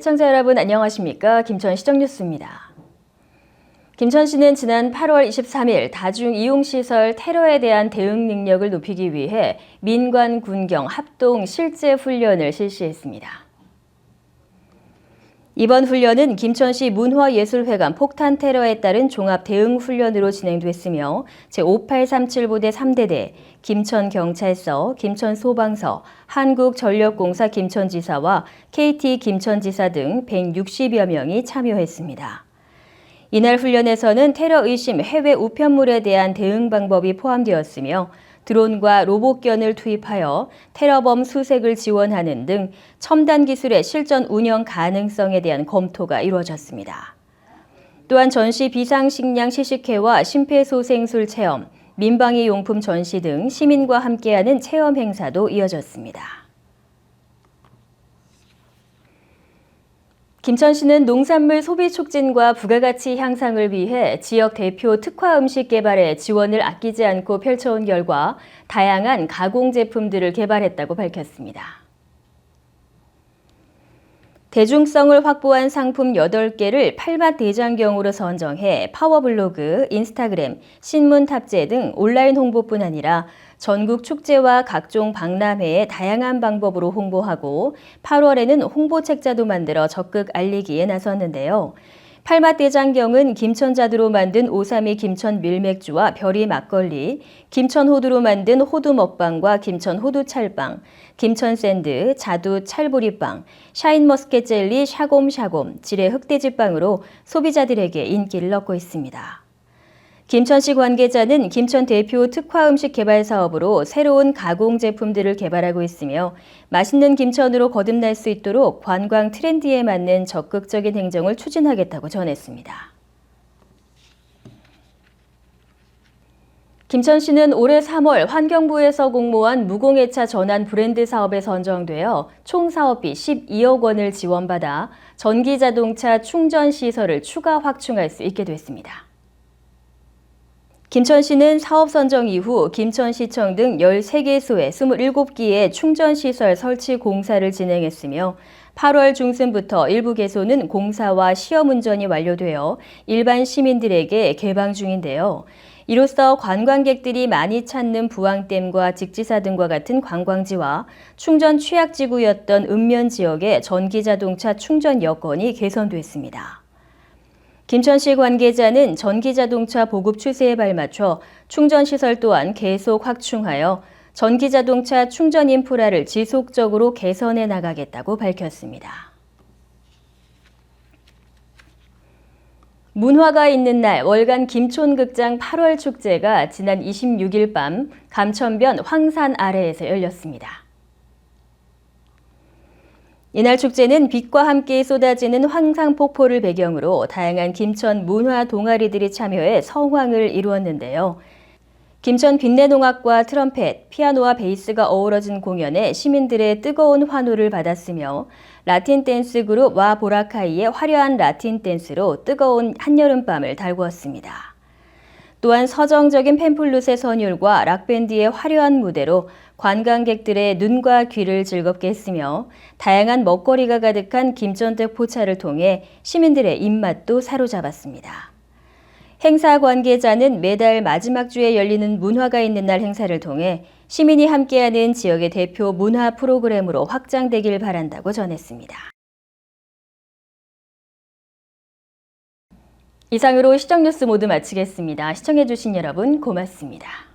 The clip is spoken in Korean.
시청자 여러분 안녕하십니까? 김천 시정뉴스입니다. 김천시는 지난 8월 23일 다중 이용시설 테러에 대한 대응 능력을 높이기 위해 민관 군경 합동 실제 훈련을 실시했습니다. 이번 훈련은 김천시 문화예술회관 폭탄 테러에 따른 종합 대응 훈련으로 진행됐으며 제5837부대 3대대, 김천경찰서, 김천소방서, 한국전력공사 김천지사와 KT 김천지사 등 160여 명이 참여했습니다. 이날 훈련에서는 테러 의심 해외 우편물에 대한 대응 방법이 포함되었으며 드론과 로봇견을 투입하여 테러범 수색을 지원하는 등 첨단 기술의 실전 운영 가능성에 대한 검토가 이루어졌습니다. 또한 전시 비상식량 시식회와 심폐소생술 체험, 민방위 용품 전시 등 시민과 함께하는 체험 행사도 이어졌습니다. 김천시는 농산물 소비 촉진과 부가가치 향상을 위해 지역 대표 특화 음식 개발에 지원을 아끼지 않고 펼쳐온 결과 다양한 가공 제품들을 개발했다고 밝혔습니다. 대중성을 확보한 상품 8개를 팔맛 대장경으로 선정해 파워블로그, 인스타그램, 신문 탑재 등 온라인 홍보뿐 아니라 전국 축제와 각종 박람회에 다양한 방법으로 홍보하고 8월에는 홍보 책자도 만들어 적극 알리기에 나섰는데요. 팔맛 대장경은 김천자두로 만든 오삼이 김천 밀맥주와 별이 막걸리, 김천 호두로 만든 호두 먹방과 김천 호두 찰빵, 김천 샌드, 자두 찰보리빵, 샤인머스켓 젤리 샤곰샤곰, 지레 흑돼지빵으로 소비자들에게 인기를 얻고 있습니다. 김천 시 관계자는 김천 대표 특화 음식 개발 사업으로 새로운 가공 제품들을 개발하고 있으며 맛있는 김천으로 거듭날 수 있도록 관광 트렌드에 맞는 적극적인 행정을 추진하겠다고 전했습니다. 김천시는 올해 3월 환경부에서 공모한 무공해차 전환 브랜드 사업에 선정되어 총 사업비 12억 원을 지원받아 전기 자동차 충전 시설을 추가 확충할 수 있게 됐습니다. 김천시는 사업 선정 이후 김천시청 등 13개소에 27기의 충전시설 설치 공사를 진행했으며 8월 중순부터 일부 개소는 공사와 시험 운전이 완료되어 일반 시민들에게 개방 중인데요. 이로써 관광객들이 많이 찾는 부항댐과 직지사 등과 같은 관광지와 충전 취약지구였던 읍면 지역의 전기자동차 충전 여건이 개선됐습니다. 김천시 관계자는 전기자동차 보급 추세에 발맞춰 충전시설 또한 계속 확충하여 전기자동차 충전 인프라를 지속적으로 개선해 나가겠다고 밝혔습니다. 문화가 있는 날 월간 김촌극장 8월 축제가 지난 26일 밤 감천변 황산 아래에서 열렸습니다. 이날 축제는 빛과 함께 쏟아지는 황상폭포를 배경으로 다양한 김천 문화 동아리들이 참여해 성황을 이루었는데요. 김천 빛내농악과 트럼펫, 피아노와 베이스가 어우러진 공연에 시민들의 뜨거운 환호를 받았으며 라틴 댄스 그룹 와 보라카이의 화려한 라틴 댄스로 뜨거운 한여름밤을 달구었습니다. 또한 서정적인 팸플룻의 선율과 락밴드의 화려한 무대로 관광객들의 눈과 귀를 즐겁게 했으며 다양한 먹거리가 가득한 김전댁 포차를 통해 시민들의 입맛도 사로잡았습니다. 행사 관계자는 매달 마지막 주에 열리는 문화가 있는 날 행사를 통해 시민이 함께하는 지역의 대표 문화 프로그램으로 확장되길 바란다고 전했습니다. 이상으로 시정뉴스 모두 마치겠습니다. 시청해주신 여러분 고맙습니다.